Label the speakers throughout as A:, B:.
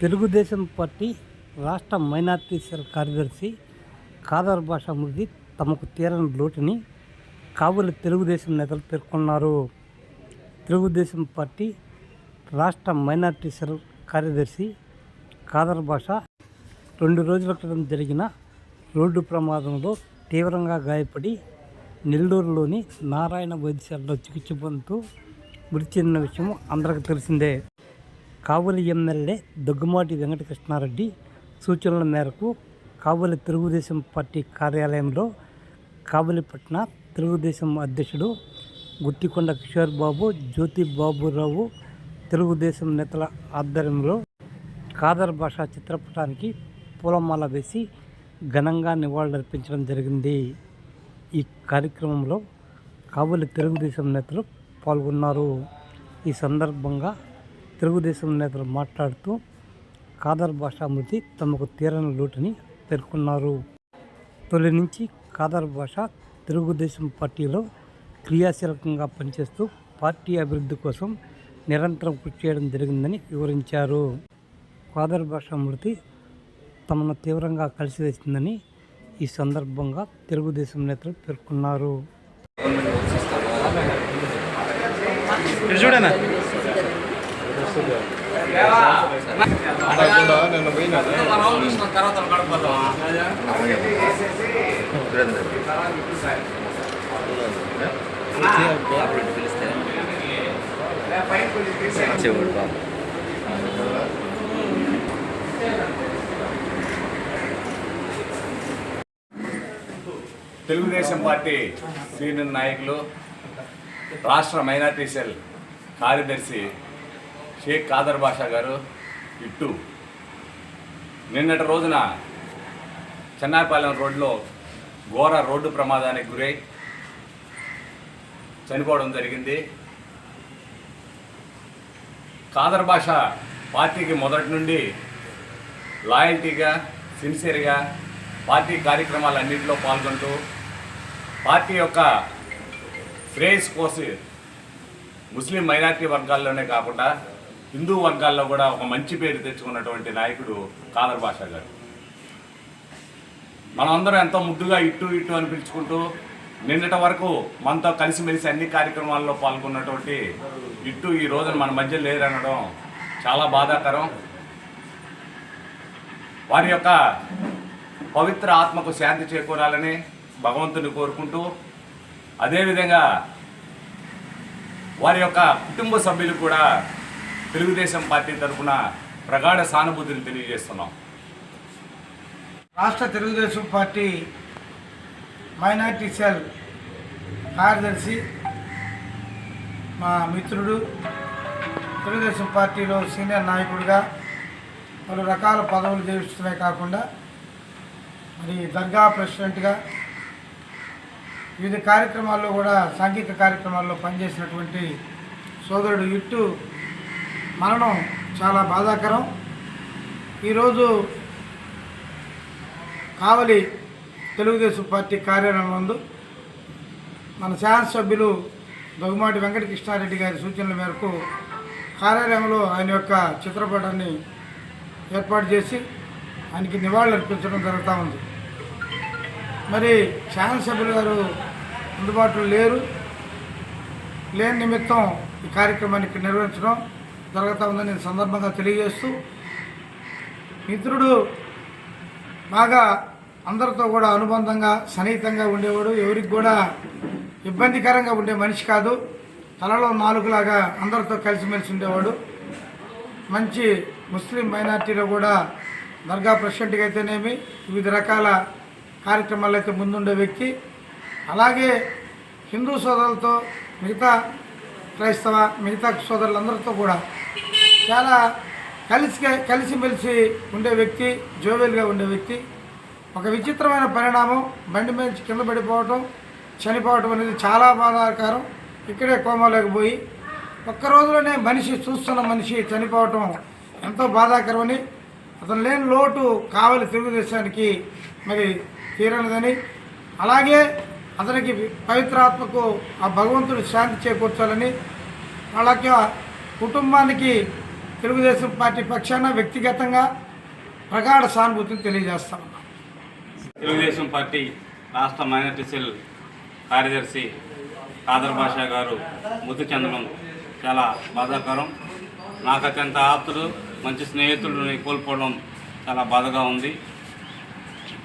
A: Telugu Desam party రాష్ట్ర minority cell కార్యదర్శి ఖాదర్ భాషా మృతి తమకు తీరని లోటుని కాబోలు తెలుగుదేశం నేతలు పేర్కొన్నారు. తెలుగుదేశం పార్టీ రాష్ట్ర మైనార్టీ సెల్ కార్యదర్శి ఖాదర్ భాష రెండు రోజుల క్రితం జరిగిన రోడ్డు ప్రమాదంలో తీవ్రంగా గాయపడి నెల్లూరులోని నారాయణ వైద్యశాలలో చికిత్స పొందుతూ మృతి చెందిన విషయం అందరికీ తెలిసిందే. కావలి ఎమ్మెల్యే దగ్గుమాటి వెంకటకృష్ణారెడ్డి సూచనల మేరకు కావలి తెలుగుదేశం పార్టీ కార్యాలయంలో కావలిపట్న తెలుగుదేశం అధ్యక్షుడు గుత్తికొండ కిషోర్ బాబు జ్యోతి బాబురావు తెలుగుదేశం నేతల ఆధ్వర్యంలో కాదర్ భాషా చిత్రపటానికి పూలమాల వేసి ఘనంగా నివాళులర్పించడం జరిగింది. ఈ కార్యక్రమంలో కావలి తెలుగుదేశం నేతలు పాల్గొన్నారు. ఈ సందర్భంగా తెలుగుదేశం నేతలు మాట్లాడుతూ ఖాదర్ భాషా మృతి తమకు తీరని లోటుని పేర్కొన్నారు. తొలి నుంచి ఖాదర్ భాష తెలుగుదేశం పార్టీలో క్రియాశీలకంగా పనిచేస్తూ పార్టీ అభివృద్ధి కోసం నిరంతరం కృషి చేయడం జరిగిందని వివరించారు. ఖాదర్ భాష మృతి తమను తీవ్రంగా కలిసివేసిందని ఈ సందర్భంగా తెలుగుదేశం నేతలు పేర్కొన్నారు.
B: పోయినా
C: బాబు
B: తెలుగుదేశం పార్టీ సీనియర్ నాయకులు రాష్ట్ర మైనార్టీ సెల్ కార్యదర్శి షేక్ కాదర్ బాషా గారు ఇట్టు. నిన్నటి రోజున చెన్నాయిపాలెం రోడ్లో ఘోర రోడ్డు ప్రమాదానికి గురై చనిపోవడం జరిగింది. కాదర్ భాష పార్టీకి మొదటి నుండి లాయల్టీగా సిన్సియర్గా పార్టీ కార్యక్రమాలన్నింటిలో పాల్గొంటూ పార్టీ యొక్క శ్రేయస్ కోసం ముస్లిం మైనార్టీ వర్గాల్లోనే కాకుండా హిందూ వర్గాల్లో కూడా ఒక మంచి పేరు తెచ్చుకున్నటువంటి నాయకుడు కాదర్ భాష గారు. మనమందరం ఎంతో ముద్దుగా ఇటు ఇటు అని పిలుచుకుంటూ నిన్నటి వరకు మనతో కలిసిమెలిసి అన్ని కార్యక్రమాల్లో పాల్గొన్నటువంటి ఇటు ఈ రోజున మన మధ్య లేరనడం చాలా బాధాకరం. వారి యొక్క పవిత్ర ఆత్మకు శాంతి చేకూరాలని భగవంతుని కోరుకుంటూ అదేవిధంగా వారి యొక్క కుటుంబ సభ్యులు కూడా తెలుగుదేశం పార్టీ తరఫున ప్రగాఢ సానుభూతిని తెలియజేస్తున్నాం.
D: రాష్ట్ర తెలుగుదేశం పార్టీ మైనార్టీ సెల్ కార్యదర్శి మా మిత్రుడు తెలుగుదేశం పార్టీలో సీనియర్ నాయకుడిగా పలు రకాల పదవులు చేయిస్తున్నాయి కాకుండా మరి దర్గా ప్రెసిడెంట్గా వివిధ కార్యక్రమాల్లో కూడా సాంఘిక కార్యక్రమాల్లో పనిచేసినటువంటి సోదరుడు ఇట్టు మరణం చాలా బాధాకరం. ఈరోజు కావలి తెలుగుదేశం పార్టీ కార్యాలయం నందు మన శాసనసభ్యులు దగ్గుమాటి వెంకటకృష్ణారెడ్డి గారి సూచనల మేరకు కార్యాలయంలో ఆయన యొక్క చిత్రపటాన్ని ఏర్పాటు చేసి ఆయనకి నివాళులు అర్పించడం జరుగుతూ ఉంది. మరి శాసనసభ్యులు గారు అందుబాటులో లేరు. లేని నిమిత్తం ఈ కార్యక్రమాన్ని ఇక్కడ నిర్వహించడం జరుగుతూ ఉందని నేను సందర్భంగా తెలియజేస్తూ మిత్రుడు బాగా అందరితో కూడా అనుబంధంగా సన్నిహితంగా ఉండేవాడు. ఎవరికి కూడా ఇబ్బందికరంగా ఉండే మనిషి కాదు. తలలో నాలుగులాగా అందరితో కలిసిమెలిసి ఉండేవాడు. మంచి ముస్లిం మైనార్టీలో కూడా దర్గా ప్రెసిడెంట్గా అయితేనేమి వివిధ రకాల కార్యక్రమాలు అయితే ముందుండే వ్యక్తి. అలాగే హిందూ సోదరులతో మిగతా క్రైస్తవ మిగతా సోదరులందరితో కూడా చాలా కలిసి కలిసిమెలిసి ఉండే వ్యక్తి జోవెల్గా ఉండే వ్యక్తి. ఒక విచిత్రమైన పరిణామం బండి మీద కింద పడిపోవటం చనిపోవటం అనేది చాలా బాధాకరం. ఇక్కడే కోమాలోకి పోయి ఒక్క రోజులోనే మనిషి చూస్తున్న మనిషి చనిపోవటం ఎంతో బాధాకరమని అతను లేని లోటు కావలి తెలుగుదేశానికి మరి తీరనిదని అలాగే అతనికి పవిత్రాత్మకు ఆ భగవంతుడు శాంతి చేకూర్చాలని వాళ్ళకి కుటుంబానికి తెలుగుదేశం పార్టీ పక్షాన వ్యక్తిగతంగా ప్రగాఢ సానుభూతిని తెలియజేస్తా. ఉన్నాం
E: తెలుగుదేశం పార్టీ రాష్ట్ర మైనార్టీ సెల్ కార్యదర్శి కాదర్ బాషా గారు మృతి చెందడం చాలా బాధాకరం. నాకు అత్యంత ఆప్తుడు మంచి స్నేహితుడిని కోల్పోవడం చాలా బాధగా ఉంది.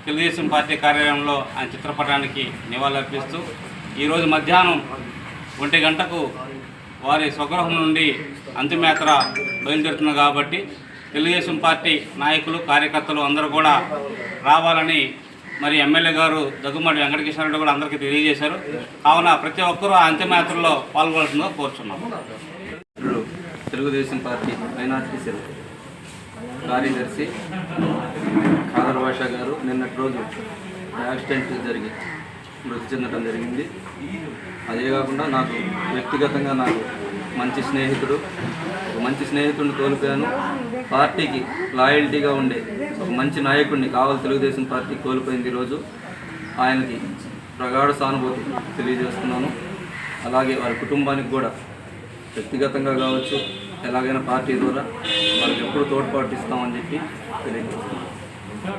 E: తెలుగుదేశం పార్టీ కార్యాలయంలో ఆయన చిత్రపటానికి నివాళులర్పిస్తూ ఈరోజు మధ్యాహ్నం ఒంటి గంటకు వారి స్వగృహం నుండి అంతిమయాత్ర బయలుదేరుతుంది కాబట్టి తెలుగుదేశం పార్టీ నాయకులు కార్యకర్తలు అందరూ కూడా రావాలని మరి ఎమ్మెల్యే గారు దగ్గుమడి వెంకటకృష్ణారెడ్డి కూడా అందరికీ తెలియజేశారు. కావున ప్రతి ఒక్కరూ ఆ అంతిమయాత్రలో పాల్గొనాల్సిందిగా కోరుచున్నాము
C: తెలుగుదేశం పార్టీ మైనార్టీ సెల్ కార్యదర్శి కాదర్ భాష గారు నిన్నటి రోజు యాక్సిడెంట్ జరిగింది మృతి చెందడం జరిగింది. అదే కాకుండా నాకు వ్యక్తిగతంగా నాకు మంచి స్నేహితుడు ఒక మంచి స్నేహితుడిని కోల్పోయాను. పార్టీకి లాయల్టీగా ఉండే ఒక మంచి నాయకుడిని కావాలి తెలుగుదేశం పార్టీ కోల్పోయింది ఈరోజు. ఆయనకి ప్రగాఢ సానుభూతి తెలియజేస్తున్నాను. అలాగే వారి కుటుంబానికి కూడా వ్యక్తిగతంగా కావచ్చు ఎలాగైనా పార్టీ ద్వారా వాళ్ళకి ఎప్పుడు తోడ్పాటు ఇస్తామని చెప్పి తెలియజేస్తున్నాను.